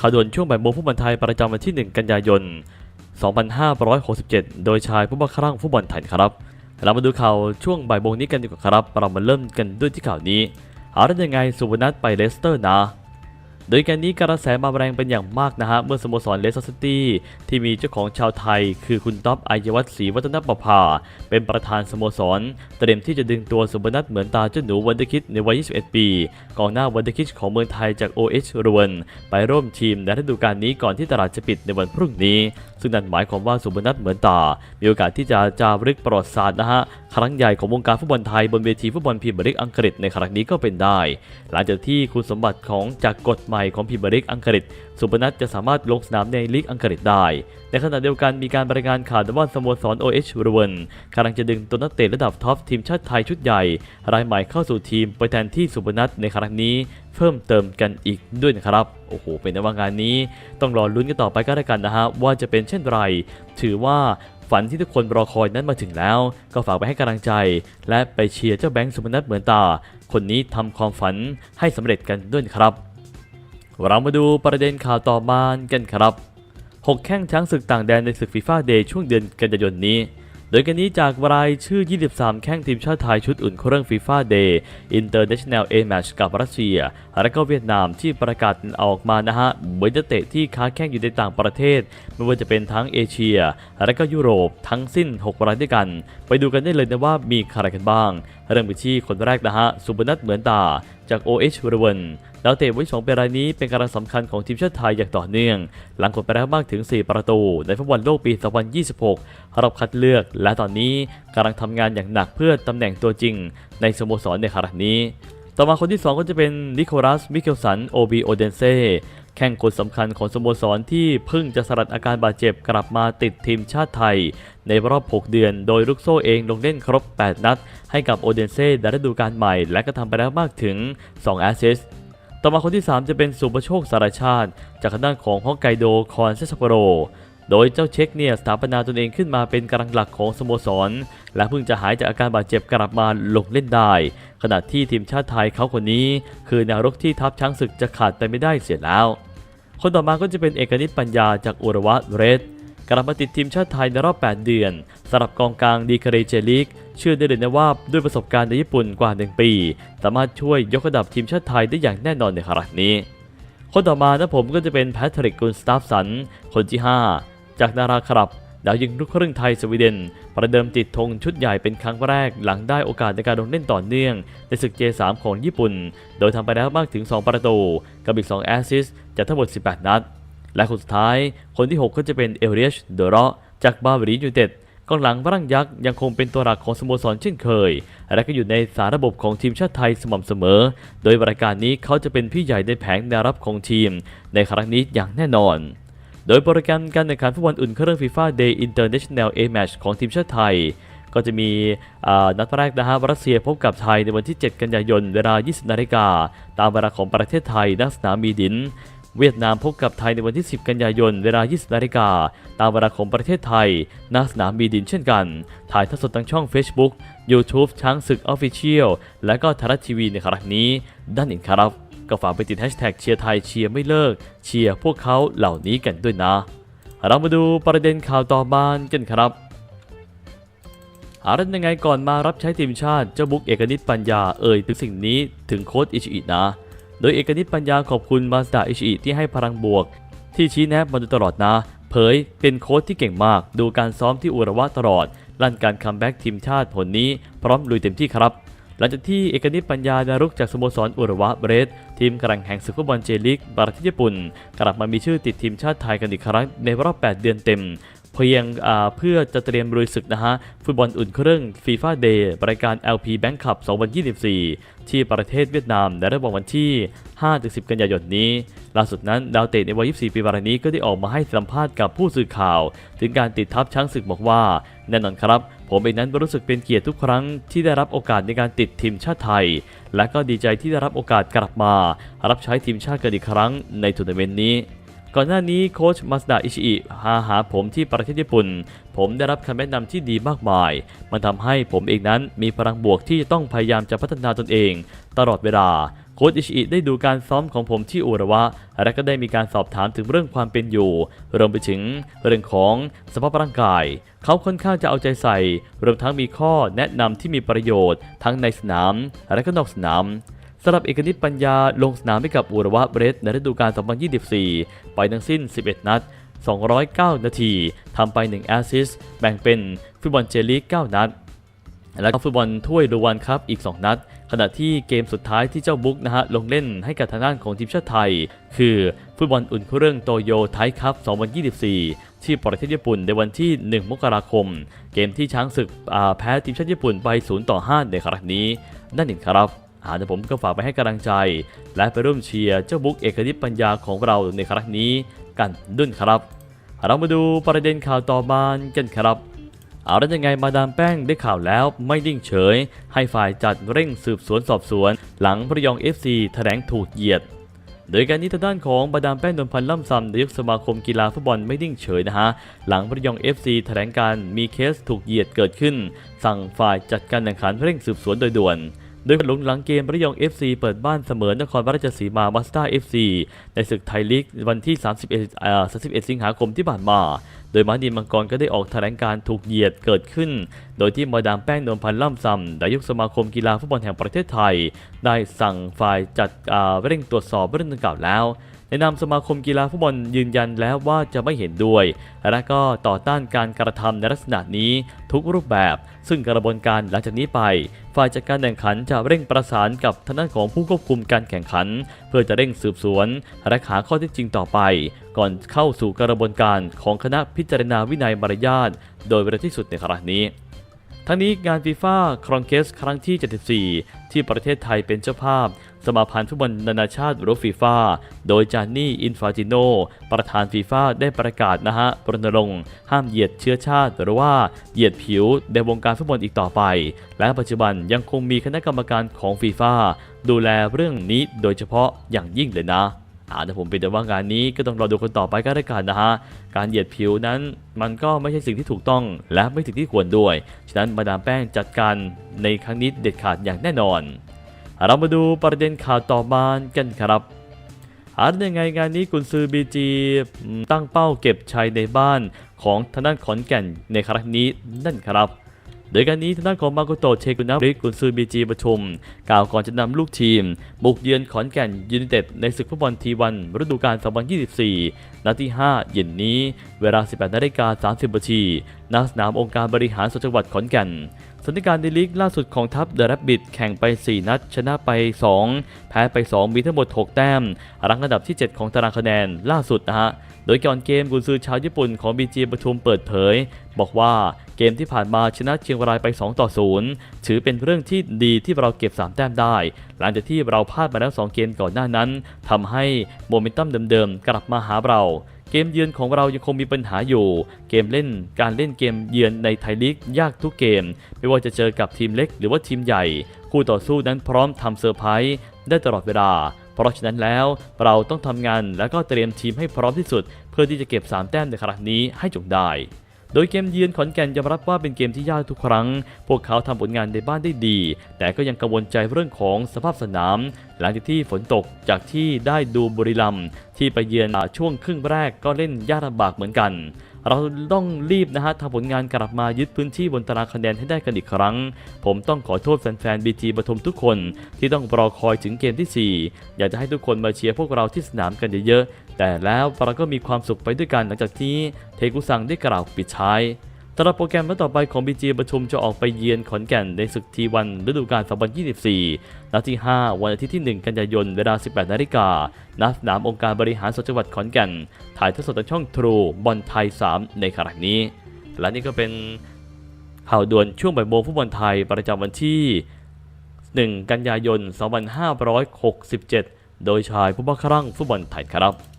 ข่าวด่วนช่วงบ่ายโมงฟุตบอลไทยประจำวันที่ 1 กันยายน 2567 โดยชายผู้บังคับร่างฟุตบอลไทยครับ เรามาดูข่าวช่วงบ่ายโมงนี้กันดีกว่าครับ เรามาเริ่มกันด้วยที่ข่าวนี้ หาได้ยังไงสุวรรณัทไปเลสเตอร์นะ โดยการนี้กระแสมาแรงเป็นอย่างมากนะฮะ เมื่อสโมสรเลสเตอร์ซิตี้ที่มีเจ้าของชาวไทย คือคุณท็อปอายวัฒน์ศรีวัฒนประภา เป็นประธานสโมสร เตรียมที่จะดึงตัวสุบนัทเหมือนตาเจ้าหนูวันเดคิดในวัย 21 ปีกองหน้าวันเดคิดของเมืองไทยจาก OH รวน ไปร่วมทีมในฤดูกาลนี้ก่อนที่ตลาดจะปิดในวันพรุ่งนี้ ซึ่งนั่นหมายความว่าสุบนัทเหมือนตา มีโอกาสที่จะจารึกประวัติศาสตร์นะฮะครั้งใหญ่ของวงการฟุตบอลไทยบนเวทีฟุตบอลพรีเมียร์ลีกอังกฤษในครั้งนี้ก็เป็นได้ หลังจากที่คุณสมบัติของจากกฎใหม่ของพรีเมียร์ลีกอังกฤษ สุพนัทจะสามารถลงสนามในลีกอังกฤษได้ ในขณะเดียวกันมีการบรายงานข่าวว่าสโมสร OH รวนกำลังจะดึงตัวนักเตะระดับท็อปทีมชาติไทยชุดใหญ่ รายใหม่เข้าสู่ทีมไปแทนที่สุพนัทในครั้งนี้เพิ่มเติมกันอีกด้วยนะครับ โอ้โห เป็นในว่างานนี้ ต้องรอลุ้นกันต่อไปก็แล้วกันนะฮะว่าจะเป็นเช่นไร ถือว่าฝันที่ทุกคนรอคอยนั้นมาถึงแล้ว ก็ฝากไปให้กำลังใจ และไปเชียร์เจ้าแบงค์สุพนัทเหมือนตา คนนี้ทำความฝันให้สำเร็จกันด้วยครับ เรามาดูประเด็นข่าวต่อมากันครับ 6 แข้งช้างศึกต่างแดนในศึกฟีฟ่าเดย์ช่วงเดือนกันยายนนี้ โดยกันนี้จากรายชื่อ 23 แข้งทีมชาติไทยชุดอุ่นเครื่องฟีฟ่าเดย์อินเตอร์เนชั่นแนลเอแมชกับรัสเซีย และก็เวียดนามที่ประกาศออกมานะฮะเหมือนจะเตะที่ค้าแข้งอยู่ในต่างประเทศ ไม่ว่าจะเป็นทั้งเอเชีย และก็ยุโรปทั้งสิ้น 6 รายด้วยกัน ไปดูกันได้เลยนะว่ามีใครกันบ้าง เริ่มไปที่คนแรกนะฮะ สุบนัทเหมือนตา จาก OH รวนดาวเตะวัย2เป็นรายนี้เป็นกำลังสำคัญของทีมชาติไทยอย่างต่อเนื่อง หลังกดไปแล้วมากถึง 4 ประตู ในฟุตบอลโลกปี 2026รอบคัดเลือก และตอนนี้กำลังทำงานอย่างหนักเพื่อตำแหน่งตัวจริง ในสโมสรในครั้งนี้ ต่อมาคนที่ 2 ก็จะเป็นนิโคลัส มิเคลสัน โอบีโอเดนเซ แข่งคนสำคัญของสโมสรที่เพิ่งจะสลัดอาการบาดเจ็บกลับมาติดทีมชาติไทย ในรอบ 6 เดือน โดยลูกโซ่เองลงเล่นครบ 8 นัด ให้กับโอเดนเซ่ในฤดูกาลใหม่ และก็ทำไปแล้วมากถึง 2 แอสซิสต่อมาคนที่ 3 จะเป็นสุประโชคสารชาติ จากด้านของฮอกไกโดคอนเซซัปโปโร โดยเจ้าเช็คเนี่ยสถาปนาตนเองขึ้นมาเป็นกำลังหลักของสโมสร และเพิ่งจะหายจากอาการบาดเจ็บกลับมาลงเล่นได้ ขณะที่ทีมชาติไทยเขาคนนี้ คือแนวรกที่ทัพช้างศึกจะขาดไปไม่ได้เสียแล้ว คนต่อมาก็จะเป็นเอกนิตปัญญาจากอุรวะเรดกลับมาติดทีมชาติไทยในรอบ 8 เดือนสำหรับกองกลางดีคาเรเจลิกเชื่อได้เลยนะว่าด้วยประสบการณ์ในญี่ปุ่นกว่า 1 ปี สามารถช่วยยกระดับทีมชาติไทยได้อย่างแน่นอนในครั้งนี้คนต่อมานะผมก็จะเป็นแพทริกกุนสตาฟสัน คนที่ 5 จากนาราครับดาวยิงลูกครึ่งไทยสวีเดน ประเดิมติดธงชุดใหญ่เป็นครั้งแรกหลังได้โอกาสในการลงเล่นต่อเนื่อง ในศึก J3 ของญี่ปุ่น โดยทำไปแล้วมากถึง 2 ประตู กับอีก 2 แอสซิสจากทั้งหมด 18 นัด และคนสุดท้าย คนที่ 6 ก็จะเป็นเอเรียชเดอร์จากบาเวรียูเต็ดกองหลังร่างยักษ์ยังคงเป็นตัวหลักของสโมสรเช่นเคย และก็อยู่ในสารระบบของทีมชาติไทยสม่ำเสมอ โดยรายการนี้เขาจะเป็นพี่ใหญ่ในแผงแนวรับของทีม ในครั้งนี้อย่างแน่นอน โดยโปรแกรมการแข่งขันฟุตบอลอุ่นเครื่องฟีฟ่าเดย์อินเตอร์เนชั่นแนลเอแมชของทีมชาติไทย ก็จะมีนัดแรกนะฮะรัสเซียพบกับไทยในวันที่ 7 กันยายนเวลา 20 นาฬิกาตามเวลาของประเทศไทยณสนามมีดิน เวียดนามพบกับไทยในวันที่ 10 กันยายนเวลา 20 นาฬิกาตามเวลาของประเทศไทยณสนามมีดินเช่นกัน ถ่ายทอดสดทางช่อง Facebook YouTube ช้างศึก Official และก็ไทยรัฐทีวีในครั้งนี้ด้านอื่นครับ ก็ฝากไปติดแฮชแท็กเชียร์ไทยเชียร์ไม่เลิก เชียร์พวกเขาเหล่านี้กันด้วยนะ เรามาดูประเด็นข่าวต่อมากันครับหารื่องยังไงก่อนมารับใช้ทีมชาติเจ้าบุ๊กเอกนิตปัญญาเอ่ยถึงสิ่งนี้ถึงโค้ชอิชิอินะ โดยเอกนิตปัญญาขอบคุณมาสดาอิชิอิที่ให้พลังบวก ที่ชี้แนะมาโดยตลอดนะ เผยเป็นโค้ชที่เก่งมาก ดูการซ้อมที่อุระวะตลอด ลั่นการคัมแบ็กทีมชาติผลนี้พร้อมลุยเต็มที่ครับ หลังจากที่เอกนิตปัญญาดารุกจากสโมสรอุรวะเบรสทีมกำลังแห่งศึกฟุตบอลเจลิกประเทศญี่ปุ่น กลับมามีชื่อติดทีมชาติไทยกันอีกครั้งในรอบ 8 เดือนเต็ม เพียงเพื่อจะเตรียมลุยศึกนะฮะ ฟุตบอลอุ่นเครื่องฟีฟ่าเดย์รายการ LP Bank Cup 2024 ที่ประเทศเวียดนามในระหว่างวันที่ 5-10 กันยายนนี้ ล่าสุดนั้นดาวเตะในวัย 24 ปีวารานี้ก็ได้ออกมาให้สัมภาษณ์กับผู้สื่อข่าว ถึงการติดทัพช้างศึกบอกว่าแน่นอนครับ ผมเองนั้นรู้สึกเป็นเกียรติทุกครั้งที่ได้รับโอกาสในการติดทีมชาติไทย และก็ดีใจที่ได้รับโอกาสกลับมา รับใช้ทีมชาติกันอีกครั้งในทัวร์นาเมนต์นี้ ก่อนหน้านี้โค้ชมาสดาอิชิอิหาหาผมที่ประเทศญี่ปุ่น ผมได้รับคำแนะนำที่ดีมากมาย มันทำให้ผมเองนั้นมีพลังบวกที่จะต้องพยายามจะพัฒนาตนเอง ตลอดเวลา โค้ชอิชิอิได้ดูการซ้อมของผมที่อุระวะ และก็ได้มีการสอบถามถึงเรื่องความเป็นอยู่ รวมไปถึงเรื่องของสภาพร่างกาย เขาค่อนข้างจะเอาใจใส่ รวมทั้งมีข้อแนะนำที่มีประโยชน์ ทั้งในสนาม และก็นอกสนามสำหรับเอกนิตปัญญาลงสนามให้กับอุระวะเบรสในฤดูกาล 2024 ไปทั้งสิ้น 11 นัด 209 นาทีทำไป 1 แอสซิสแบ่งเป็นฟุตบอลเจลีก9นัด แล้วก็ฟุตบอลถ้วยรางวัลครับอีก 2 นัด ขณะที่เกมสุดท้ายที่เจ้าบุ๊กนะฮะลงเล่นให้กับทางด้านของทีมชาติไทย คือฟุตบอลอุ่นเครื่องโตโยไทยคัพ 2024 ที่ประเทศญี่ปุ่นในวันที่ 1 มกราคม เกมที่ช้างศึกแพ้ทีมชาติญี่ปุ่นไป 0 ต่อ 5 ในครั้งนี้ นั่นเองครับอาเดี๋ยวผมก็ฝากไปให้กำลังใจ และไปร่วมเชียร์เจ้าบุ๊กเอกนิตปัญญาของเราในครั้งนี้กันด้วยครับ เรามาดูประเด็นข่าวต่อมากันครับ เอาแล้วยังไงมาดามแป้งได้ข่าวแล้วไม่นิ่งเฉย ให้ฝ่ายจัดเร่งสืบสวนสอบสวน หลังพระยอง FC แถลงถูกเหยียด โดยการนี้ทางด้านของบาดามแป้งนนพันธ์ล่ำซำนายกสมาคมกีฬาฟุตบอลไม่นิ่งเฉยนะฮะ หลังพระยอง FC แถลงการมีเคสถูกเหยียดเกิดขึ้น สั่งฝ่ายจัดการแข่งขันเร่งสืบสวนโดยด่วน โดยหลงหลังเกมระยอง FC เปิดบ้านเสมอนครราชสีมามาสเตอร์ FC ในศึกไทยลีกวันที่ 31อ่อ31 สิงหาคมที่ผ่านมา โดยมาดินมังกรก็ได้ออกแถลงการถูกเหยียดเกิดขึ้น โดยที่มาดามแป้งนวลพันธ์ล่ำซำนายกสมาคมกีฬาฟุตบอลแห่งประเทศไทย ได้สั่งฝ่ายจัดเร่งตรวจสอบเรื่องดังกล่าวแล้ว ในนามสมาคมกีฬาฟุตบอลยืนยันแล้วว่าจะไม่เห็นด้วย และก็ต่อต้านการกระทำในลักษณะนี้ทุกรูปแบบ ซึ่งกระบวนการหลังจากนี้ไป ฝ่ายจัดการแข่งขันจะเร่งประสานกับทางด้านของผู้ควบคุมการแข่งขัน เพื่อจะเร่งสืบสวนและหาข้อเท็จจริงต่อไป ก่อนเข้าสู่กระบวนการของคณะพิจารณาวินัยมารยาทโดยเร็วที่สุดในครั้งนี้ ทั้งนี้งานฟีฟ่าครองเกสครั้งที่ 74 ที่ประเทศไทยเป็นเจ้าภาพ สมาพันธ์ฟุตบอลนานาชาติหรือฟีฟ่าโดยจานนี่อินฟาติโน ประธานฟีฟ่าได้ประกาศนะฮะรณรงค์ห้ามเหยียดเชื้อชาติ หรือว่าเหยียดผิวในวงการฟุตบอลอีกต่อไป และปัจจุบันยังคงมีคณะกรรมการของฟีฟ่าดูแลเรื่องนี้โดยเฉพาะอย่างยิ่งเลยนะ อาแต่ผมเป็นแต่ว่างานนี้ก็ต้องรอดูกันต่อไปก็ได้วกันนะฮะ การเหยียดผิวนั้นมันก็ไม่ใช่สิ่งที่ถูกต้องและไม่สิ่งที่ควรด้วย ฉะนั้นมาดามแป้งจัดการในครั้งนี้เด็ดขาดอย่างแน่นอน เรามาดูประเด็นข่าวต่อมากันครับอายังไงงานนี้กุนซือบีจีตั้งเป้าเก็บชัยในบ้านของทางด้านขอนแก่นในครั้งนี้นั่นครับ โดยการนี้ทางด้านของมาโกโตะเชกุนะริกุนซือบีจีประชุม กล่าวก่อนจะนำลูกทีม บุกเยือนขอนแก่นยูไนเต็ดในศึกฟุตบอลทีวันฤดูกาล 2024 นัดที่ 5 เย็นนี้ เวลา 18นาฬิกา30นาทีณสนามองค์การบริหารส่วนจังหวัดขอนแก่นสถานการณ์ในลีกล่าสุดของทัพเดอะแรบบิทแข่งไป 4 นัด ชนะไป 2 แพ้ไป 2 มีทั้งหมด 6 แต้ม รังอันดับที่ 7 ของตารางคะแนนล่าสุดนะฮะ โดยก่อนเกมกุนซือชาวญี่ปุ่นของ BG ปทุมเปิดเผย บอกว่า เกมที่ผ่านมาชนะเชียงรายไป2ต่อ0ถือเป็นเรื่องที่ดีที่เราเก็บ 3 แต้มได้ หลังจากที่เราพลาดมาแล้ว 2 เกมก่อนหน้านั้นทำให้โมเมนตัมเดิมๆ กลับมาหาเราเกมเยือนของเรายังคงมีปัญหาอยู่ เกมเล่นการเล่นเกมเยือนในไทยลีกยากทุกเกม ไม่ว่าจะเจอกับทีมเล็กหรือว่าทีมใหญ่ คู่ต่อสู้นั้นพร้อมทำเซอร์ไพรส์ได้ตลอดเวลา เพราะฉะนั้นแล้วเราต้องทำงานและก็เตรียมทีมให้พร้อมที่สุด เพื่อที่จะเก็บ 3 แต้มในครั้งนี้ให้จงได้ โดยเกมเยือนขอนแก่นยอมรับว่าเป็นเกมที่ยากทุกครั้ง พวกเขาทำผลงานในบ้านได้ดี แต่ก็ยังกังวลใจเรื่องของสภาพสนาม หลังจากที่ฝนตกจากที่ได้ดูบุรีรัมย์ที่ไปเยือนช่วงครึ่งแรกก็เล่นยากลำบากเหมือนกันเราต้องรีบนะฮะทำผลงานกลับมายึดพื้นที่บนตารางคะแนนให้ได้กันอีกครั้ง ผมต้องขอโทษแฟนๆบีจีปทุมทุกคน ที่ต้องรอคอยถึงเกมที่ 4 อยากจะให้ทุกคนมาเชียร์พวกเราที่สนามกันเยอะๆ แต่แล้วเราก็มีความสุขไปด้วยกันหลังจากที่เทกุซังได้กล่าวปิดท้ายสำหรับโปรแกรมนัดต่อไปของ BG ประชุมจะออกไปเยือนขอนแก่นในศึกทีวันฤดูกาล 2024 นัดที่ 5 วันอาทิตย์ที่ 1 กันยายน เวลา 18 นาฬิกาณสนามองค์การบริหารส่วนจังหวัดขอนแก่น ถ่ายทอดสดทางช่องทรูบอลไทย 3 ในครั้งนี้ และนี่ก็เป็นข่าวด่วนช่วงบ่ายโมงฟุตบอลไทยประจำวันที่ 1 กันยายน 2567 โดยชายผู้บ้าครั่งฟุตบอลไทยครับ